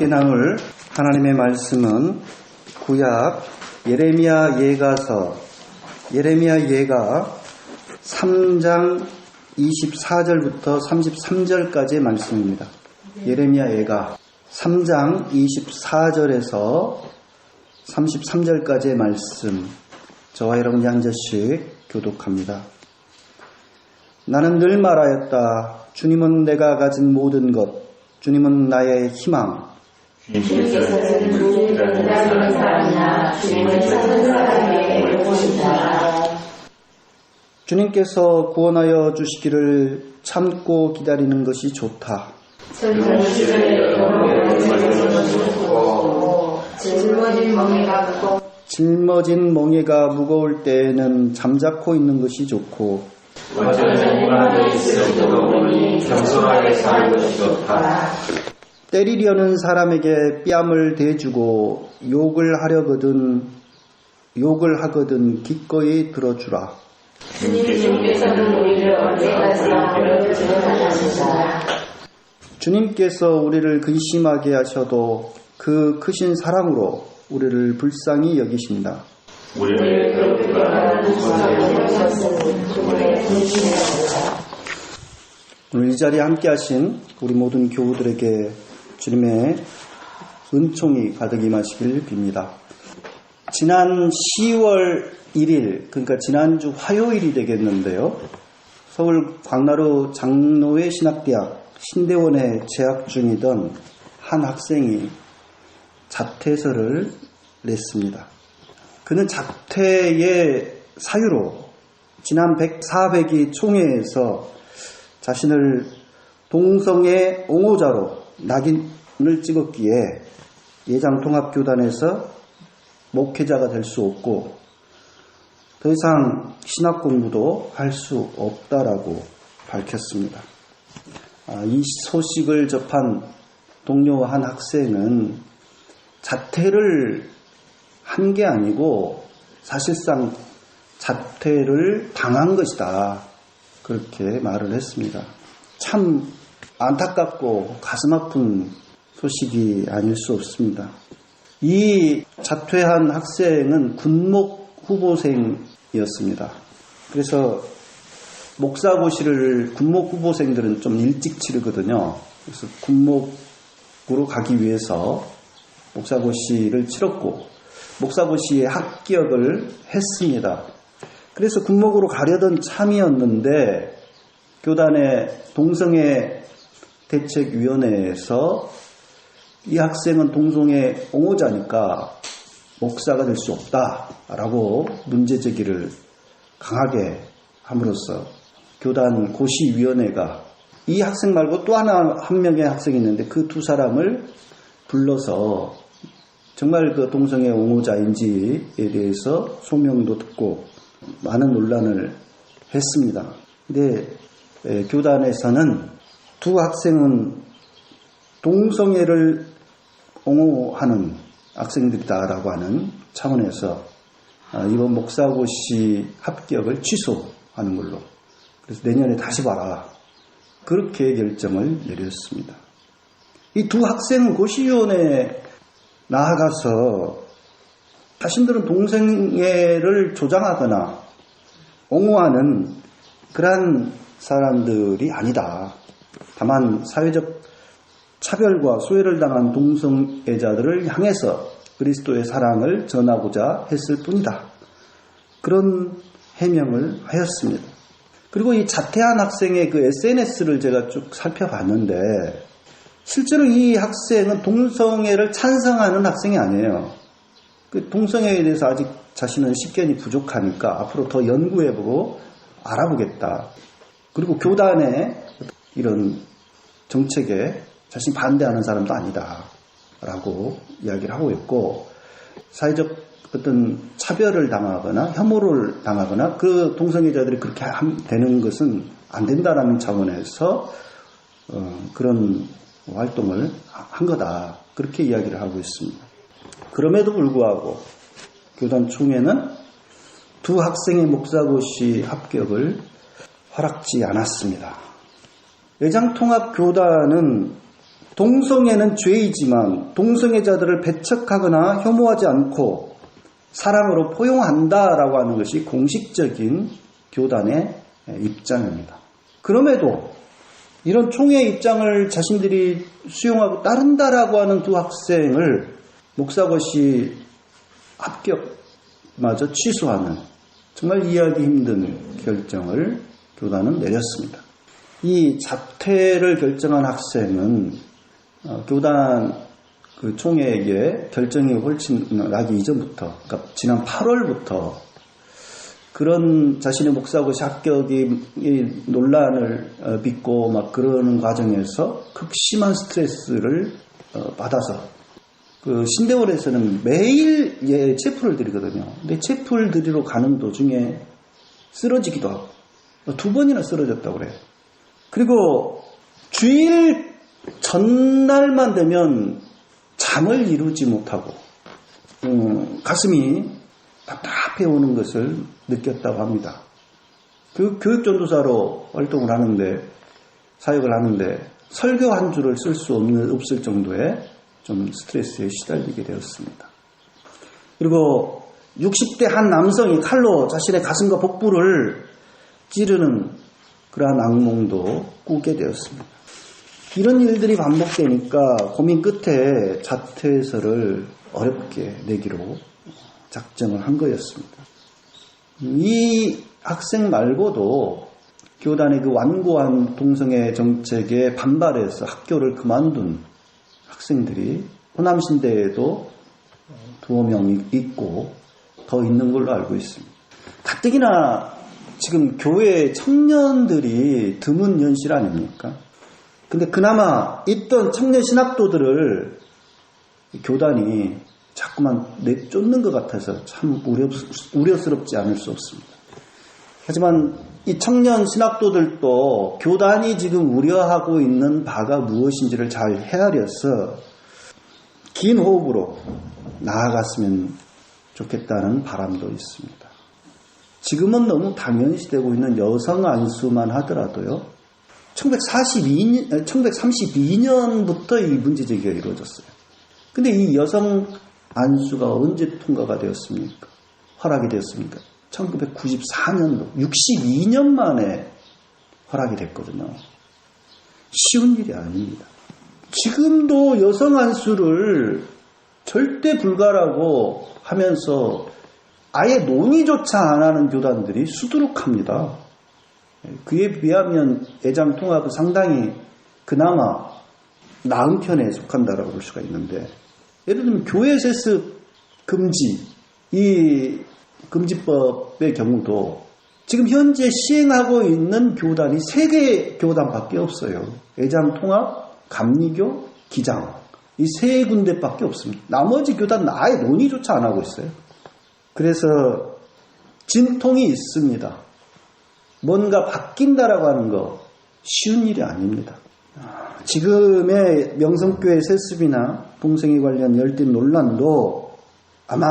함께 나눌 하나님의 말씀은 구약 예레미야 예가서 예레미야 예가 3장 24절부터 33절까지의 말씀입니다. 예레미야 예가 3장 24절에서 33절까지의 말씀 저와 여러분이 한 절씩 교독합니다. 나는 늘 말하였다. 주님은 내가 가진 모든 것, 주님은 나의 희망. 주님께서 구원하여 주시기를 참고 기다리는 것이 좋다. 짊어진 멍에가 무거울 때에는 잠자코 있는 것이 좋고 완전히 있을지도 모르니 겸손하게 사는 것이 좋다. 때리려는 사람에게 뺨을 대주고 욕을 하려거든 욕을 하거든 기꺼이 들어주라. 주님께서는 우리를 언제까지나 못하신다. 주님께서 우리를 근심하게 하셔도 그 크신 사랑으로 우리를 불쌍히 여기신다. 우리를. 오늘 이 자리에 함께 하신 우리 모든 교우들에게 주님의 은총이 가득 임하시길 빕니다. 지난 10월 1일, 그러니까 지난주 화요일이 되겠는데요. 서울 광나루 장로회 신학대학 신대원에 재학 중이던 한 학생이 자퇴서를 냈습니다. 그는 자퇴의 사유로 지난 100, 400기 총회에서 자신을 동성애 옹호자로 낙인을 찍었기에 예장통합교단에서 목회자가 될 수 없고 더 이상 신학 공부도 할 수 없다라고 밝혔습니다. 아, 이 소식을 접한 동료 한 학생은 자퇴를 한 게 아니고 사실상 자퇴를 당한 것이다. 그렇게 말을 했습니다. 참 안타깝고 가슴 아픈 소식이 아닐 수 없습니다. 이 자퇴한 학생은 군목 후보생이었습니다. 그래서 목사고시를 군목 후보생들은 좀 일찍 치르거든요. 그래서 군목으로 가기 위해서 목사고시를 치렀고 목사고시에 합격을 했습니다. 그래서 군목으로 가려던 참이었는데 교단의 동성애 대책위원회에서 이 학생은 동성애 옹호자니까 목사가 될 수 없다라고 문제 제기를 강하게 함으로써 교단 고시위원회가 이 학생 말고 또 하나 한 명의 학생이 있는데 그 두 사람을 불러서 정말 그 동성애 옹호자인지에 대해서 소명도 듣고 많은 논란을 했습니다. 근데 에, 교단에서는 두 학생은 동성애를 옹호하는 학생들이다라고 하는 차원에서 아, 이번 목사고시 합격을 취소하는 걸로 그래서 내년에 다시 봐라 그렇게 결정을 내렸습니다. 이 두 학생은 고시위원회에 나아가서 자신들은 동성애를 조장하거나 옹호하는 그러한 사람들이 아니다. 다만 사회적 차별과 소외를 당한 동성애자들을 향해서 그리스도의 사랑을 전하고자 했을 뿐이다. 그런 해명을 하였습니다. 그리고 이 자퇴한 학생의 그 SNS를 제가 쭉 살펴봤는데 실제로 이 학생은 동성애를 찬성하는 학생이 아니에요. 그 동성애에 대해서 아직 자신은 식견이 부족하니까 앞으로 더 연구해보고 알아보겠다. 그리고 교단의 이런 정책에 자신 반대하는 사람도 아니다. 라고 이야기를 하고 있고, 사회적 어떤 차별을 당하거나 혐오를 당하거나 그 동성애자들이 그렇게 되는 것은 안 된다라는 차원에서 어, 그런 활동을 한 거다. 그렇게 이야기를 하고 있습니다. 그럼에도 불구하고 교단 총회는 두 학생의 목사고시 합격을 허락지 않았습니다. 외장통합교단은 동성애는 죄이지만 동성애자들을 배척하거나 혐오하지 않고 사랑으로 포용한다라고 하는 것이 공식적인 교단의 입장입니다. 그럼에도 이런 총회 입장을 자신들이 수용하고 따른다라고 하는 두 학생을 목사것이 합격마저 취소하는 정말 이해하기 힘든 결정을 교단은 내렸습니다. 이 자퇴를 결정한 학생은 어, 교단 그 총회에게 결정이 훨씬 나기 이전부터, 그러니까 지난 8월부터 그런 자신의 목사고시 합격이 논란을 어, 빚고 막 그러는 과정에서 극심한 스트레스를 어, 받아서 그 신대원에서는 매일 예, 체풀을 드리거든요. 근데 체풀 드리러 가는 도중에 쓰러지기도 하고 두 번이나 쓰러졌다고 그래요. 그리고 주일 전날만 되면 잠을 이루지 못하고 음, 가슴이 답답해 오는 것을 느꼈다고 합니다. 그 교육전도사로 활동을 하는데 사역을 하는데 설교 한 줄을 쓸 수 없는 없을 정도의 좀 스트레스에 시달리게 되었습니다. 그리고 60대 한 남성이 칼로 자신의 가슴과 복부를 찌르는 그러한 악몽도 꾸게 되었습니다. 이런 일들이 반복되니까 고민 끝에 자퇴서를 어렵게 내기로 작정을 한 거였습니다. 이 학생 말고도 교단의 그 완고한 동성애 정책에 반발해서 학교를 그만둔 학생들이 호남신대에도 두어 명 있고 더 있는 걸로 알고 있습니다. 가뜩이나 지금 교회 청년들이 드문 현실 아닙니까? 근데 그나마 있던 청년 신학도들을 교단이 자꾸만 내쫓는 것 같아서 참 우려, 우려스럽지 않을 수 없습니다. 하지만 이 청년 신학도들도 교단이 지금 우려하고 있는 바가 무엇인지를 잘 헤아려서 긴 호흡으로 나아갔으면 좋겠다는 바람도 있습니다. 지금은 너무 당연시되고 있는 여성 안수만 하더라도요. 1942년, 1932년부터 이 문제제기가 이루어졌어요. 근데 이 여성 안수가 언제 통과가 되었습니까? 허락이 되었습니까? 1994년도, 62년 만에 허락이 됐거든요. 쉬운 일이 아닙니다. 지금도 여성 안수를 절대 불가라고 하면서 아예 논의조차 안 하는 교단들이 수두룩합니다. 그에 비하면 애장 통합은 상당히 그나마 나은 편에 속한다라고 볼 수가 있는데 예를 들면 교회 세습 금지 이 금지법의 경우도 지금 현재 시행하고 있는 교단이 세 개 교단밖에 없어요. 애장 통합, 감리교, 기장 이 세 군데밖에 없습니다. 나머지 교단 아예 논의조차 안 하고 있어요. 그래서 진통이 있습니다. 뭔가 바뀐다라고 하는 거 쉬운 일이 아닙니다. 지금의 명성교회 세습이나 동성애 관련 열띤 논란도 아마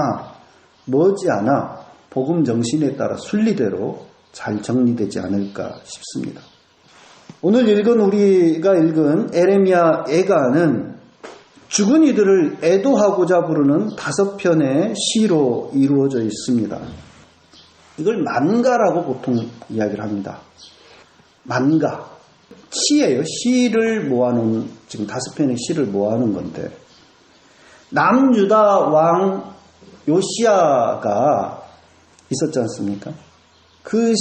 머지않아 복음 정신에 따라 순리대로 잘 정리되지 않을까 싶습니다. 오늘 읽은 우리가 읽은 에레미야 애가는 죽은 이들을 애도하고자 부르는 다섯 편의 시로 이루어져 있습니다. 이걸 만가라고 보통 이야기를 합니다. 만가. 시예요. 시를 모아놓은, 지금 다섯 편의 시를 모아놓은 건데, 남유다 왕 요시아가 있었지 않습니까? 그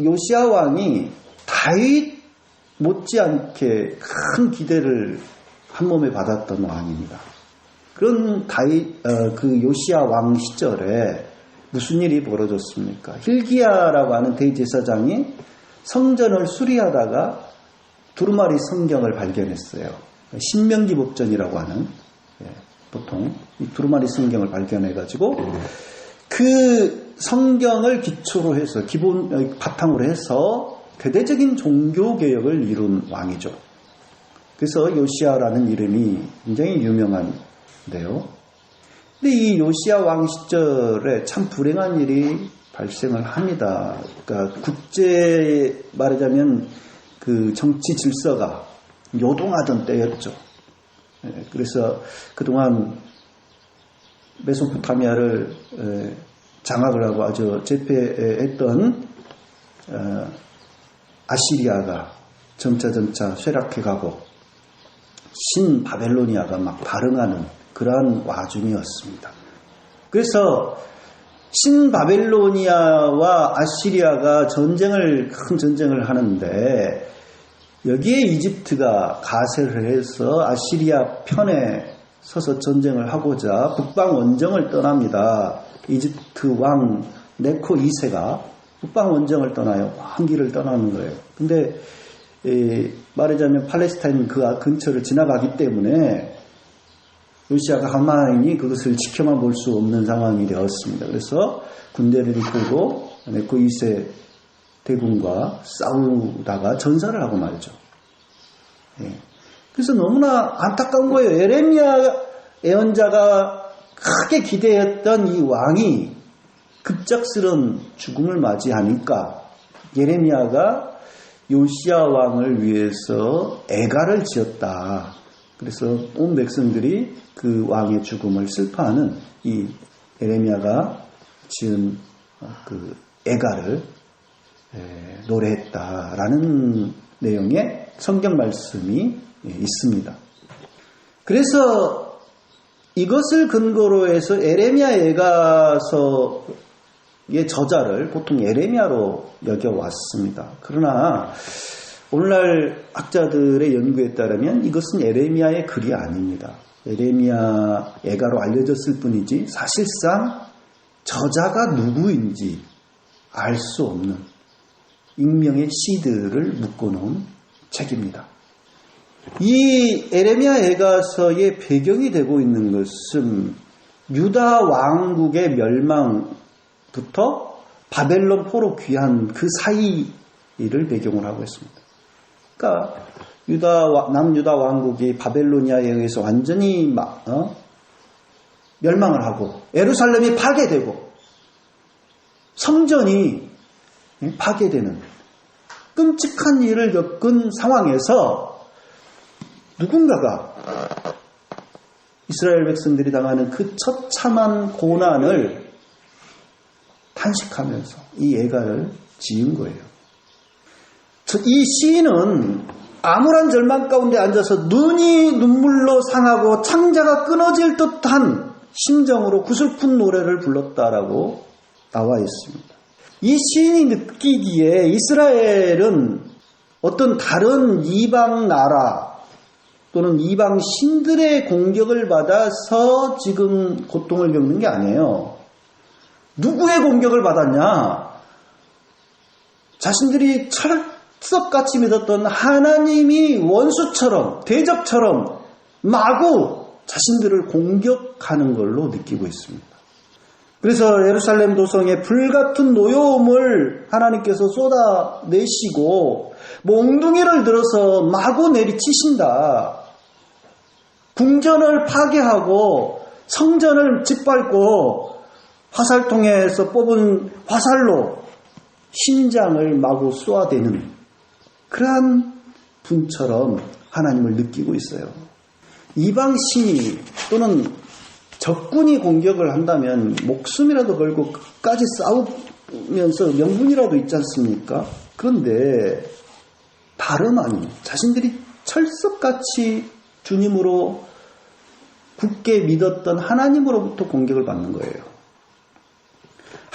요시아 왕이 다윗 못지않게 큰 기대를 한 몸에 받았던 왕입니다. 그런 다윗, 어, 그 요시아 왕 시절에 무슨 일이 벌어졌습니까? 힐기야라고 하는 대제사장이 성전을 수리하다가 두루마리 성경을 발견했어요. 신명기 법전이라고 하는 예, 보통 이 두루마리 성경을 발견해가지고 그 성경을 기초로 해서 기본 어, 바탕으로 해서 대대적인 종교 개혁을 이룬 왕이죠. 그래서 요시아라는 이름이 굉장히 유명한데요. 근데 이 요시아 왕 시절에 참 불행한 일이 발생을 합니다. 그러니까 국제 말하자면 그 정치 질서가 요동하던 때였죠. 예, 그래서 그동안 메소포타미아를 에, 장악을 하고 아주 제패했던 어, 아시리아가 점차 점차 쇠락해가고 신 바벨로니아가 막 발흥하는 그러한 와중이었습니다. 그래서 신 바벨로니아와 아시리아가 전쟁을 큰 전쟁을 하는데 여기에 이집트가 가세를 해서 아시리아 편에 서서 전쟁을 하고자 북방 원정을 떠납니다. 이집트 왕 네코 2세가 북방 원정을 떠나요. 한기를 떠나는 거예요. 근데 에, 말하자면 팔레스타인 그 근처를 지나가기 때문에 러시아가 가만히 그것을 지켜만 볼 수 없는 상황이 되었습니다. 그래서 군대를 이끌고 네코 2세 대군과 싸우다가 전사를 하고 말이죠. 예. 그래서 너무나 안타까운 거예요. 에레미야 예언자가 크게 기대했던 이 왕이 급작스런 죽음을 맞이하니까 예레미야가 요시아 왕을 위해서 애가를 지었다. 그래서 온 백성들이 그 왕의 죽음을 슬퍼하는 이 에레미야가 지은 그 애가를 노래했다라는 내용의 성경 말씀이 있습니다. 그래서 이것을 근거로 해서 에레미야 애가서 의 저자를 보통 에레미야로 여겨왔습니다. 그러나 오늘날 학자들의 연구에 따르면 이것은 에레미야의 글이 아닙니다. 에레미야 애가로 알려졌을 뿐이지 사실상 저자가 누구인지 알 수 없는 익명의 시들을 묶어놓은 책입니다. 이 에레미야 애가서의 배경이 되고 있는 것은 유다 왕국의 멸망 부터 바벨론 포로 귀한 그 사이를 배경으로 하고 있습니다. 그러니까 유다 남유다 왕국이 바벨로니아에 의해서 완전히 막, 어? 멸망을 하고 에루살렘이 파괴되고 성전이 파괴되는 끔찍한 일을 겪은 상황에서 누군가가 이스라엘 백성들이 당하는 그 처참한 고난을 탄식하면서 이 예가를 지은 거예요. 이 시인은 암울한 절망 가운데 앉아서 눈이 눈물로 상하고 창자가 끊어질 듯한 심정으로 구슬픈 노래를 불렀다라고 나와 있습니다. 이 시인이 느끼기에 이스라엘은 어떤 다른 이방 나라 또는 이방 신들의 공격을 받아서 지금 고통을 겪는 게 아니에요. 누구의 공격을 받았냐? 자신들이 철석같이 믿었던 하나님이 원수처럼, 대적처럼 마구 자신들을 공격하는 걸로 느끼고 있습니다. 그래서 예루살렘 도성에 불같은 노여움을 하나님께서 쏟아내시고 몽둥이를 들어서 마구 내리치신다. 궁전을 파괴하고 성전을 짓밟고 화살통에서 뽑은 화살로 심장을 마구 쏘아대는 그러한 분처럼 하나님을 느끼고 있어요. 이방 신이 또는 적군이 공격을 한다면 목숨이라도 걸고 끝까지 싸우면서 명분이라도 있지 않습니까? 그런데 다름 아닌 자신들이 철석같이 주님으로 굳게 믿었던 하나님으로부터 공격을 받는 거예요.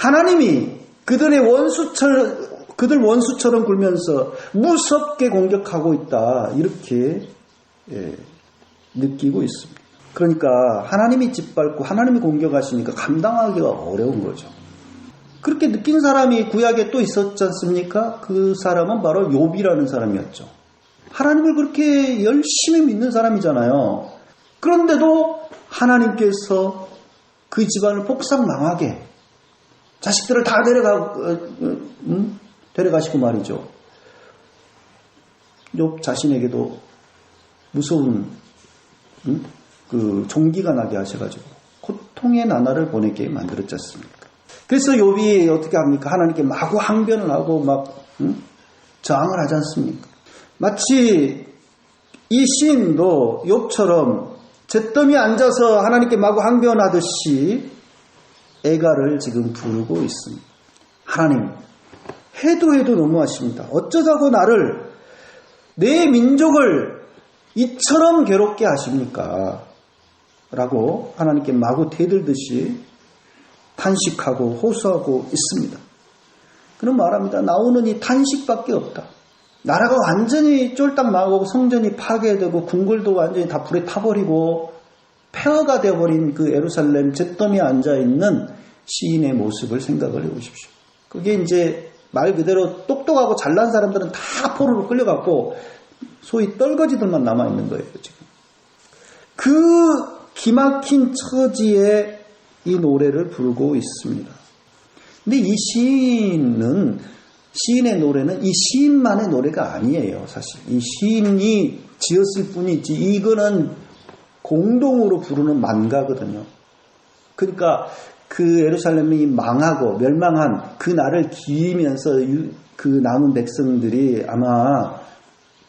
하나님이 그들의 원수처럼 그들 원수처럼 굴면서 무섭게 공격하고 있다 이렇게 예, 느끼고 있습니다. 그러니까 하나님이 짓밟고 하나님이 공격하시니까 감당하기가 어려운 거죠. 그렇게 느낀 사람이 구약에 또 있었지 않습니까? 그 사람은 바로 욥이라는 사람이었죠. 하나님을 그렇게 열심히 믿는 사람이잖아요. 그런데도 하나님께서 그 집안을 폭삭 망하게 자식들을 다 데려가 어, 음? 데려가시고 말이죠. 욥 자신에게도 무서운 음? 그 종기가 나게 하셔가지고 고통의 나날을 보내게 만들었지 않습니까? 그래서 욥이 어떻게 합니까? 하나님께 마구 항변을 하고 막 음? 저항을 하지 않습니까? 마치 이 시인도 욥처럼 잿더미 앉아서 하나님께 마구 항변하듯이 애가를 지금 부르고 있습니다. 하나님, 해도 해도 너무하십니다. 어쩌자고 나를, 내 민족을 이처럼 괴롭게 하십니까? 라고 하나님께 마구 대들듯이 탄식하고 호소하고 있습니다. 그는 말합니다. 나오는 이 탄식밖에 없다. 나라가 완전히 쫄딱 망하고 성전이 파괴되고 궁궐도 완전히 다 불에 타버리고 폐허가 되어버린 그 에루살렘 잿더미에 앉아있는 시인의 모습을 생각을 해보십시오. 그게 이제 말 그대로 똑똑하고 잘난 사람들은 다 포로로 끌려갔고 소위 떨거지들만 남아있는 거예요, 지금. 그 기막힌 처지에 이 노래를 부르고 있습니다. 근데 이 시인은 시인의 노래는 이 시인만의 노래가 아니에요, 사실. 이 시인이 지었을 뿐이지 이거는 공동으로 부르는 만가거든요. 그러니까 그 예루살렘이 망하고 멸망한 그 날을 기리면서 그 남은 백성들이 아마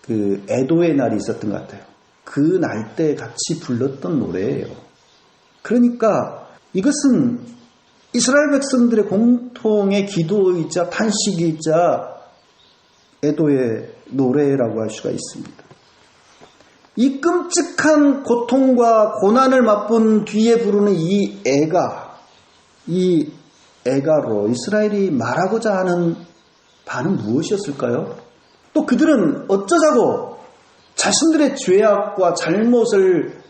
그 애도의 날이 있었던 것 같아요. 그 날 때 같이 불렀던 노래예요. 그러니까 이것은 이스라엘 백성들의 공통의 기도이자 탄식이자 애도의 노래라고 할 수가 있습니다. 이 끔찍한 고통과 고난을 맛본 뒤에 부르는 이 애가, 이 애가로 이스라엘이 말하고자 하는 바는 무엇이었을까요? 또 그들은 어쩌자고 자신들의 죄악과 잘못을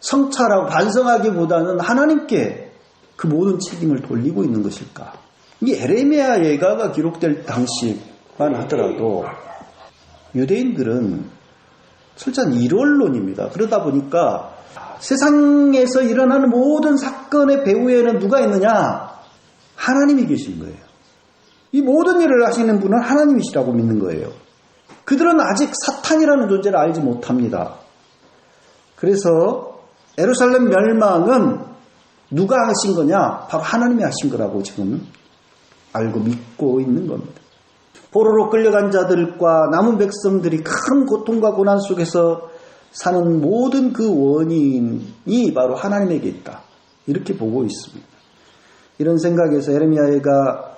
성찰하고 반성하기보다는 하나님께 그 모든 책임을 돌리고 있는 것일까? 이 에레미야 예가가 기록될 당시만 하더라도 유대인들은 철저한 일원론입니다. 그러다 보니까 세상에서 일어나는 모든 사건의 배후에는 누가 있느냐? 하나님이 계신 거예요. 이 모든 일을 하시는 분은 하나님이시라고 믿는 거예요. 그들은 아직 사탄이라는 존재를 알지 못합니다. 그래서 에루살렘 멸망은 누가 하신 거냐? 바로 하나님이 하신 거라고 지금 알고 믿고 있는 겁니다. 포로로 끌려간 자들과 남은 백성들이 큰 고통과 고난 속에서 사는 모든 그 원인이 바로 하나님에게 있다. 이렇게 보고 있습니다. 이런 생각에서 에르미야가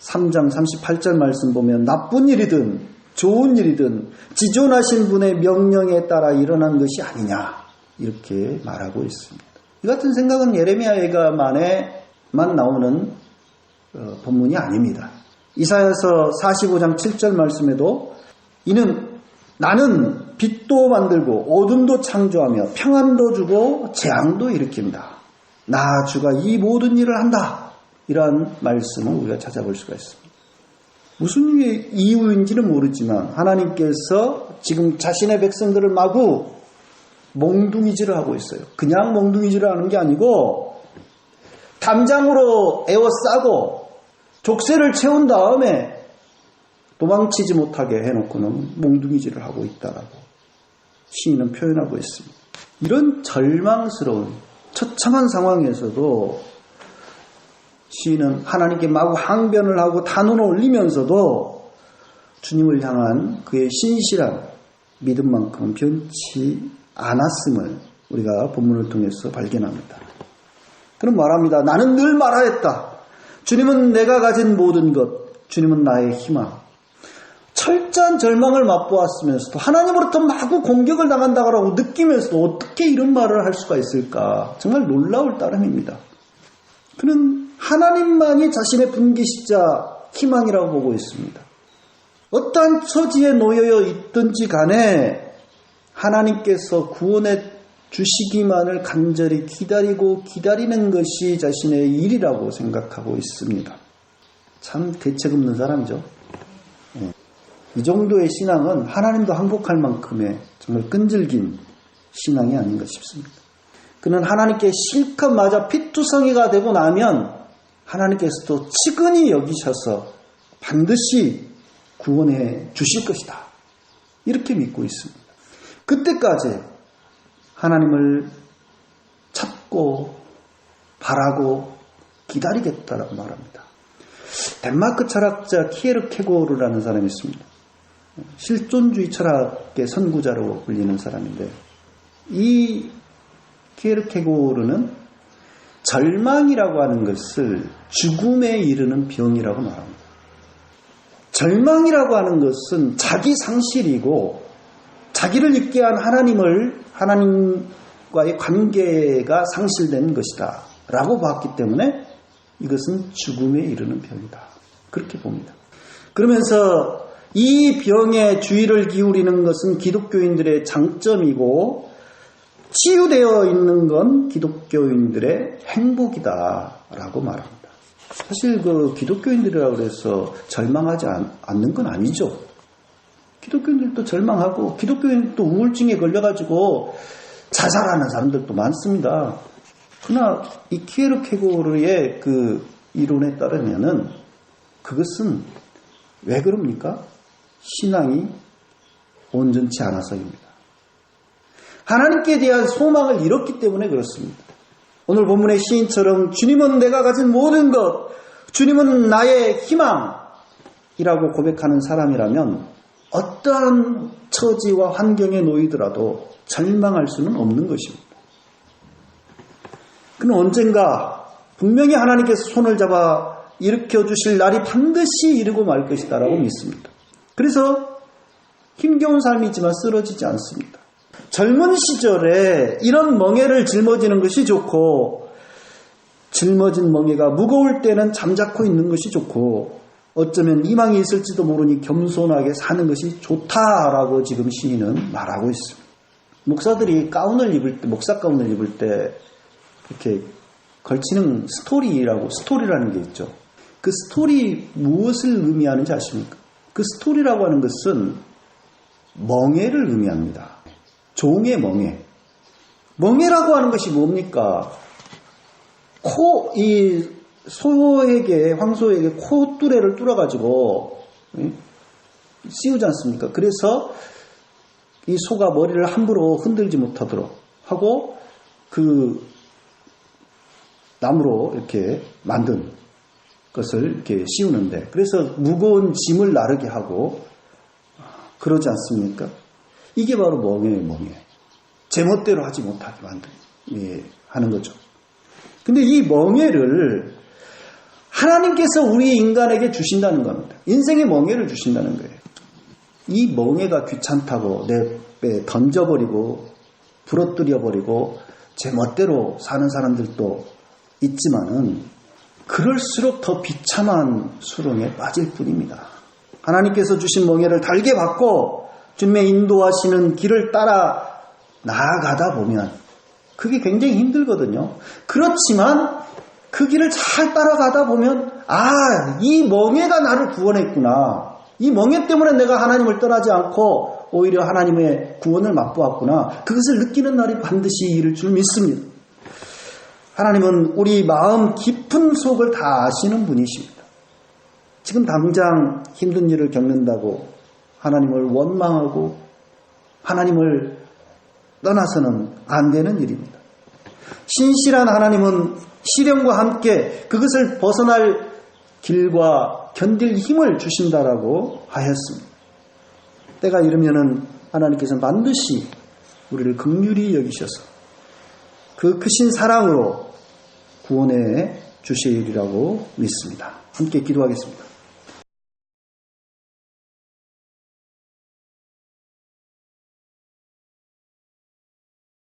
3장 38절 말씀 보면 나쁜 일이든 좋은 일이든 지존하신 분의 명령에 따라 일어난 것이 아니냐 이렇게 말하고 있습니다. 이 같은 생각은 예레미야에가만에만 나오는 어, 본문이 아닙니다. 이사야서 45장 7절 말씀에도 이는 나는 빛도 만들고 어둠도 창조하며 평안도 주고 재앙도 일으킵니다. 나 주가 이 모든 일을 한다. 이러한 말씀을 우리가 찾아볼 수가 있습니다. 무슨 이유인지는 모르지만 하나님께서 지금 자신의 백성들을 마구 몽둥이질을 하고 있어요. 그냥 몽둥이질을 하는 게 아니고 담장으로 에워싸고 족쇄를 채운 다음에 도망치지 못하게 해놓고는 몽둥이질을 하고 있다라고 시인은 표현하고 있습니다. 이런 절망스러운 처참한 상황에서도 시인은 하나님께 마구 항변을 하고 단언을 올리면서도 주님을 향한 그의 신실한 믿음만큼은 변치 않았음을 우리가 본문을 통해서 발견합니다. 그럼 말합니다. 나는 늘 말하였다. 주님은 내가 가진 모든 것, 주님은 나의 희망. 철저한 절망을 맛보았으면서도 하나님으로부터 마구 공격을 당한다고 느끼면서도 어떻게 이런 말을 할 수가 있을까? 정말 놀라울 따름입니다. 그는 하나님만이 자신의 분기시자 희망이라고 보고 있습니다. 어떠한 처지에 놓여 있든지 간에 하나님께서 구원해 주시기만을 간절히 기다리고 기다리는 것이 자신의 일이라고 생각하고 있습니다. 참 대책 없는 사람이죠. 예. 이 정도의 신앙은 하나님도 항복할 만큼의 정말 끈질긴 신앙이 아닌가 싶습니다. 그는 하나님께 실컷 맞아 피투성이가 되고 나면 하나님께서도 치근히 여기셔서 반드시 구원해 주실 것이다. 이렇게 믿고 있습니다. 그때까지 하나님을 찾고 바라고 기다리겠다라고 말합니다. 덴마크 철학자 키에르 케고르라는 사람이 있습니다. 실존주의 철학의 선구자로 불리는 사람인데 이 키에르케고르는 절망이라고 하는 것을 죽음에 이르는 병이라고 말합니다. 절망이라고 하는 것은 자기 상실이고 자기를 있게 한 하나님을 하나님과의 관계가 상실되는 것이다. 라고 봤기 때문에 이것은 죽음에 이르는 병이다. 그렇게 봅니다. 그러면서 이 병에 주의를 기울이는 것은 기독교인들의 장점이고 치유되어 있는 건 기독교인들의 행복이다라고 말합니다. 사실 그 기독교인들이라고 해서 절망하지 않 는 건 아니죠. 기독교인들도 절망하고 기독교인들도 우울증에 걸려가지고 자살하는 사람들도 많습니다. 그러나 이 키에르케고르의 그 이론에 따르면은 그것은 왜 그럽니까? 신앙이 온전치 않아서입니다. 하나님께 대한 소망을 잃었기 때문에 그렇습니다. 오늘 본문의 시인처럼 주님은 내가 가진 모든 것, 주님은 나의 희망이라고 고백하는 사람이라면 어떠한 처지와 환경에 놓이더라도 절망할 수는 없는 것입니다. 그는 언젠가 분명히 하나님께서 손을 잡아 일으켜 주실 날이 반드시 이르고 말 것이다라고 믿습니다. 그래서 힘겨운 삶이지만 쓰러지지 않습니다. 젊은 시절에 이런 멍해를 짊어지는 것이 좋고 짊어진 멍해가 무거울 때는 잠자코 있는 것이 좋고 어쩌면 희망이 있을지도 모르니 겸손하게 사는 것이 좋다라고 지금 시인은 말하고 있습니다. 목사들이 가운을 입을 때, 목사 가운을 입을 때 이렇게 걸치는 스토리라고 스토리라는 게 있죠. 그 스토리 무엇을 의미하는지 아십니까? 그 스토리라고 하는 것은 멍해를 의미합니다. 종의 멍해. 멍해라고 하는 것이 뭡니까? 코, 이 소에게, 황소에게 코뚜레를 뚫어가지고, 씌우지 않습니까? 그래서 이 소가 머리를 함부로 흔들지 못하도록 하고, 그 나무로 이렇게 만든 것을 이렇게 씌우는데, 그래서 무거운 짐을 나르게 하고, 그러지 않습니까? 이게 바로 멍해예요, 멍해. 제멋대로 하지 못하게 만든, 예, 하는 거죠. 근데 이 멍해를 하나님께서 우리 인간에게 주신다는 겁니다. 인생의 멍해를 주신다는 거예요. 이 멍해가 귀찮다고 내 던져버리고 부러뜨려버리고 제 멋대로 사는 사람들도 있지만은 그럴수록 더 비참한 수렁에 빠질 뿐입니다. 하나님께서 주신 멍해를 달게 받고 주님의 인도하시는 길을 따라 나아가다 보면 그게 굉장히 힘들거든요. 그렇지만 그 길을 잘 따라가다 보면 아, 이 멍해가 나를 구원했구나. 이 멍해 때문에 내가 하나님을 떠나지 않고 오히려 하나님의 구원을 맛보았구나. 그것을 느끼는 날이 반드시 이를 줄 믿습니다. 하나님은 우리 마음 깊은 속을 다 아시는 분이십니다. 지금 당장 힘든 일을 겪는다고 하나님을 원망하고 하나님을 떠나서는 안 되는 일입니다. 신실한 하나님은 시련과 함께 그것을 벗어날 길과 견딜 힘을 주신다라고 하였습니다. 때가 이르면은 하나님께서 반드시 우리를 극률히 여기셔서 그 크신 사랑으로 구원해 주시리라고 믿습니다. 함께 기도하겠습니다.